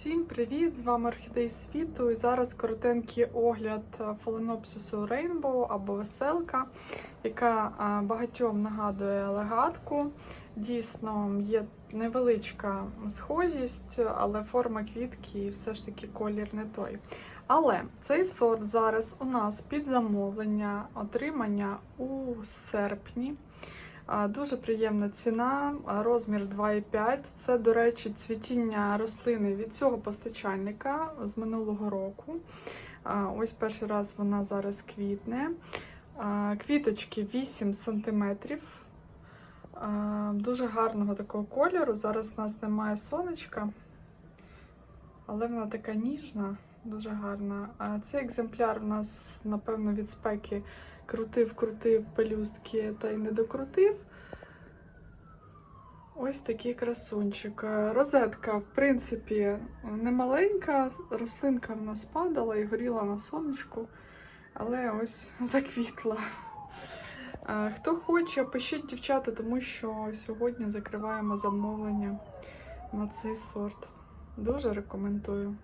Всім привіт! З вами Орхідей світу. І зараз коротенький огляд фаленопсису Rainbow або веселка, яка багатьом нагадує легатку. Дійсно, є невеличка схожість, але форма квітки і все ж таки колір не той. Але цей сорт зараз у нас під замовлення отримання у серпні. Дуже приємна ціна, розмір 2,5. Це, до речі, цвітіння рослини від цього постачальника з минулого року. Ось перший раз вона зараз квітне. Квіточки 8 см. Дуже гарного такого кольору. Зараз у нас немає сонечка, але вона така ніжна, дуже гарна. Цей екземпляр у нас, напевно, від спеки крутив, крутив пелюстки та й не докрутив. Ось такий красунчик. Розетка, в принципі, не маленька. Рослинка в нас падала і горіла на сонечку, але ось заквітла. Хто хоче, пишіть дівчата, тому що сьогодні закриваємо замовлення на цей сорт. Дуже рекомендую.